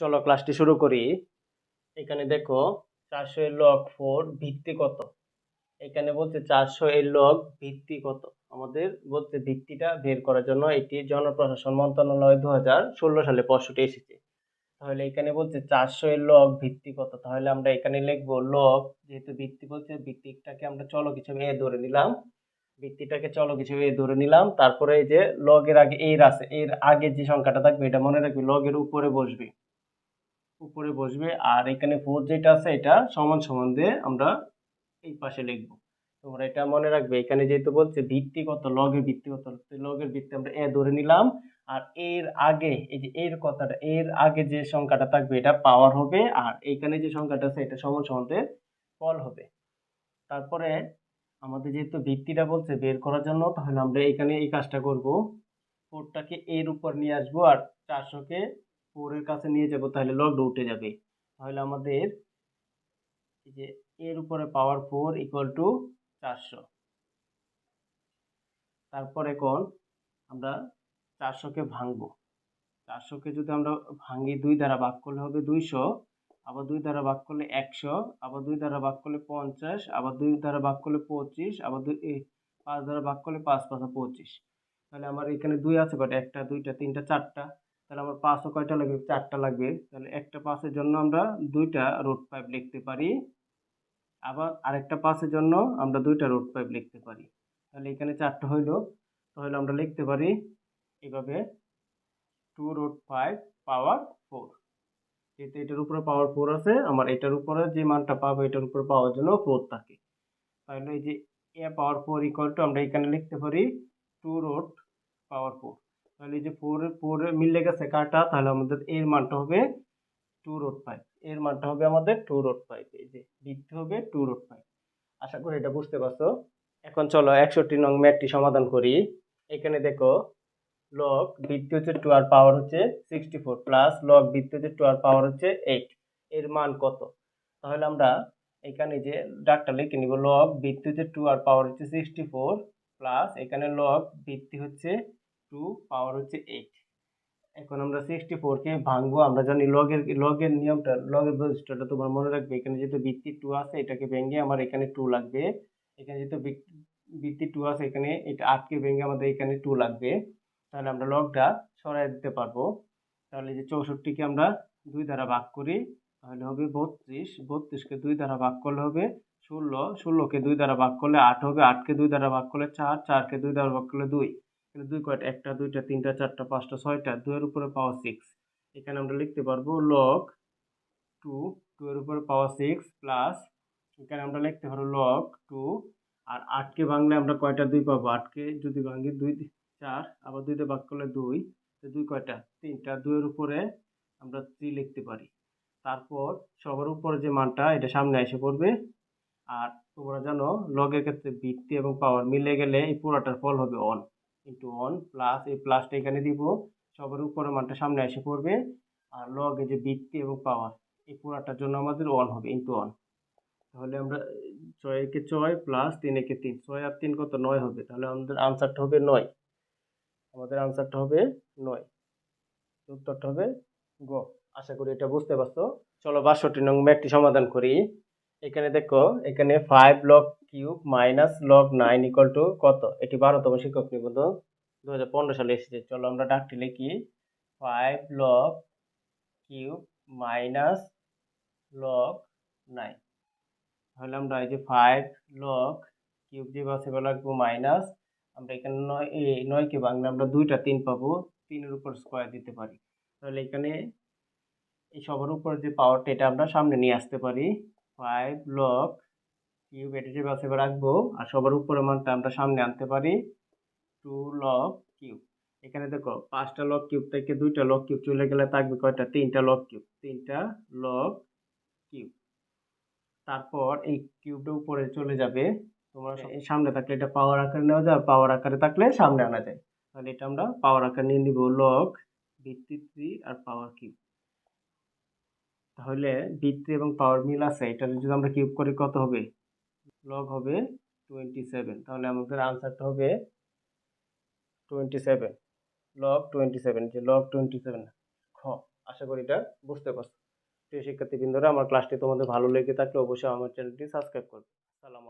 চলো ক্লাসটি শুরু করি। এখানে দেখো চারশো এর লগ ফোর ভিত্তি কত? এখানে বলছে চারশো এর লগ ভিত্তি কত? আমাদের বলছে ভিত্তিটা বের করার জন্য এটি জনপ্রশাসন মন্ত্রণালয় দু হাজার ষোলো সালে প্রশ্নটি এসেছে। তাহলে এখানে বলছে চারশো এর লগ ভিত্তি কত? তাহলে আমরা এখানে লিখব লগ যেহেতু ভিত্তি বলছে ভিত্তিটাকে আমরা চলক হিসেবে এ ধরে নিলাম। ভিত্তিটাকে চলক হিসেবে এ ধরে নিলাম। তারপরে এই যে লগের আগে এর আছে, এর আগে যে সংখ্যাটা থাকবে, এটা মনে রাখবে লগের উপরে বসবে। উপরে বসবে আর এখানে ফোর যেটা আছে, এটা সমান সমান দিয়ে আমরা এই পাশে লিখব। তোমরা এটা মনে রাখবে, এখানে যেহেতু বলছে ভিত্তি কত, লগের ভিত্তি কত লগের ভিত্তি আমরা এ ধরে নিলাম। আর এর আগে, এই যে এর কথাটা, এর আগে যে সংখ্যাটা থাকবে, এটা পাওয়ার হবে আর এখানে যে সংখ্যাটা আছে, এটা সমান সমান দিয়ে ফল হবে। তারপরে আমাদের যেহেতু ভিত্তিটা বলছে বের করার জন্য, তাহলে আমরা এখানে এই কাজটা করব। ফোরটাকে এর উপর নিয়ে আসব আর চারশোকে ফোরের কাছে নিয়ে যাব, তাহলে লগটা উঠে যাবে। তাহলে আমাদের এই যে এর উপরে পাওয়ার ফোর ইকুয়াল টু চারশো। তারপর এখন আমরা চারশোকে ভাঙবো। চারশোকে যদি আমরা ভাঙি দুই দ্বারা ভাগ করলে হবে দুইশো, আবার দুই দ্বারা ভাগ করলে একশো, আবার দুই দ্বারা ভাগ করলে পঞ্চাশ, আবার দুই দ্বারা ভাগ করলে পঁচিশ, আবার দুই পাঁচ দ্বারা ভাগ করলে পাঁচ, পাঁচা, পঁচিশ। তাহলে আমার এখানে দুই আছে কয়টা একটা, দুইটা, তিনটা, চারটা। তাহলে আমার পাঁচও কয়টা লাগবে? চারটা লাগবে। তাহলে একটা পাঁচের জন্য আমরা দুইটা রোড পাইপ লিখতে পারি। আবার আরেকটা পাঁচের জন্য আমরা দুইটা রোড পাইপ লিখতে পারি। তাহলে এখানে চারটা হইল। তাহলে আমরা লিখতে পারি এভাবে two root five power four যেহেতু এটার উপরে পাওয়ার ফোর আছে, আমার এটার উপরে যে মানটা পাবো, এটার উপরে পাওয়ার জন্য ফোর থাকে। তাহলে এই যে A power four equal to আমরা এখানে লিখতে পারি টু রোড পাওয়ার ফোর তাহলে যে ফোর ফোর মিলে গেছে কাটা তাহলে আমাদের এর মানটা হবে টু রোড ফাইভ এর মানটা হবে আমাদের টু রোড ফাইভ এই যে বৃদ্ধি হবে টু রোড ফাইভ আশা করি এটা বুঝতে পারছ। এখন চলো একষট্টি নং ম্যাটটি সমাধান করি। এখানে দেখো লগ বৃত্তি হচ্ছে টু আর পাওয়ার হচ্ছে সিক্সটি ফোর প্লাস লগ বৃত্তি হচ্ছে টু আর পাওয়ার হচ্ছে এইট এর মান কত? তাহলে আমরা এখানে যে ডাকটা লিখে নিব লগ বৃত্তি হচ্ছে টু আর পাওয়ার হচ্ছে সিক্সটি ফোর প্লাস এখানে লগ বৃত্তি হচ্ছে টু পাওয়ার হচ্ছে এইট এখন আমরা সিক্সটি ফোরকে ভাঙবো, আমরা জানি লগের লগের নিয়মটা লগের বৈশিষ্ট্যটা তোমার মনে রাখবে। এখানে যেহেতু বৃত্তি টু আছে, এটাকে ভেঙে আমার এখানে টু লাগবে। এখানে যেহেতু বৃত্তি টু আছে, এখানে এটা আটকে ভেঙে আমাদের এখানে টু লাগবে। তাহলে আমরা লগটা সরাই দিতে পারব। তাহলে যে চৌষট্টিকে আমরা দুই দ্বারা ভাগ করি, তাহলে হবে বত্রিশ। বত্রিশকে দুই দ্বারা ভাগ করলে হবে ষোলো। ষোলোকে দুই দ্বারা ভাগ করলে আট হবে। আটকে দুই দ্বারা ভাগ করলে চার। চারকে দুই দ্বারা ভাগ করলে দুই। এখানে দুই কয়টা একটা, দুইটা, তিনটা, চারটা, পাঁচটা, ছয়টা, দুইয়ের উপরে পাওয়ার সিক্স এখানে আমরা লিখতে পারব লগ টু টু এর উপরে পাওয়ার সিক্স প্লাস এখানে আমরা লিখতে পারব লগ টু আর আটকে ভাঙলে আমরা কয়টা দুই পাবো? আটকে যদি ভাঙি দুই চার, আবার দুইতে ভাগ করলে দুই দুই কয়টা? তিনটা। দুইয়ের উপরে আমরা থ্রি লিখতে পারি। তারপর সবার উপরে যে মানটা, এটা সামনে এসে পড়বে। আর তোমরা জানো লগের ক্ষেত্রে বৃত্তি এবং পাওয়ার মিলে গেলে এই পুরোটার ফল হবে অন ইন্টু ওয়ান প্লাস এই প্লাসটা এখানে দিব। সবার উপরে মানটা সামনে এসে পড়বে। আর লগে যে বৃত্তি এবং পাওয়ার এই পুরাটার জন্য আমাদের ওয়ান হবে ইন্টু ওয়ান তাহলে আমরা ছয় একে ছয় প্লাস তিন একে তিন, ছয় আর তিন কত? নয় হবে। তাহলে আমাদের আনসারটা হবে নয়। আমাদের আনসারটা হবে নয়। উত্তরটা হবে গ। আশা করি এটা বুঝতে পারছ। চলো বাষট্টি নং ম্যাটটি সমাধান করি। এখানে দেখো, এখানে five log cube minus log nine equal to কত? এটি বারোতম শিক্ষক নিবন্ধন দু হাজার পনেরো সালে এসেছে। চলো আমরা ডাকটি লিখি। Five log cube minus log nine তাহলে আমরা এই যে ফাইভ লগ কিউব যে বাসে লাগবো মাইনাস আমরা এখানে নয় এই নয়কে বাংলা আমরা দুইটা তিন পাবো। তিনের উপর স্কোয়ার দিতে পারি। তাহলে এখানে এই সবার উপর যে পাওয়ারটা এটা আমরা সামনে নিয়ে আসতে পারি। ফাইভ লক কিউব এটা যে বাসে রাখব আর সবার উপরে মানটা আমরা সামনে আনতে পারি টু লক কিউব এখানে দেখো পাঁচটা লক কিউব থেকে দুইটা লক কিউব চলে গেলে থাকবে কয়টা? তিনটা লক কিউব তিনটা লক কিউব তারপর এই কিউবটা উপরে চলে যাবে তোমার সামনে থাকলে এটা পাওয়ার আকারে নেওয়া যায় পাওয়ার আকারে থাকলে সামনে আনা যায়। তাহলে এটা আমরা পাওয়ার আকার নিয়ে নিব লক ভিত্তি থ্রি আর পাওয়ার কিউব তাহলে বৃত্তি এবং পাওয়ার মিল আছে, এটা যদি আমরা কিউব করি কত হবে? লগ হবে টোয়েন্টি সেভেন তাহলে আমাদের আনসারটা হবে twenty seven log twenty seven যে লগ টোয়েন্টি সেভেন খ, আশা করি এটা বুঝতে পারছ। প্রিয় শিক্ষার্থীবৃন্দরা, আমার ক্লাসটি তোমাদের ভালো লেগে থাকলে অবশ্যই আমার চ্যানেলটি সাবস্ক্রাইব করবে। সালাম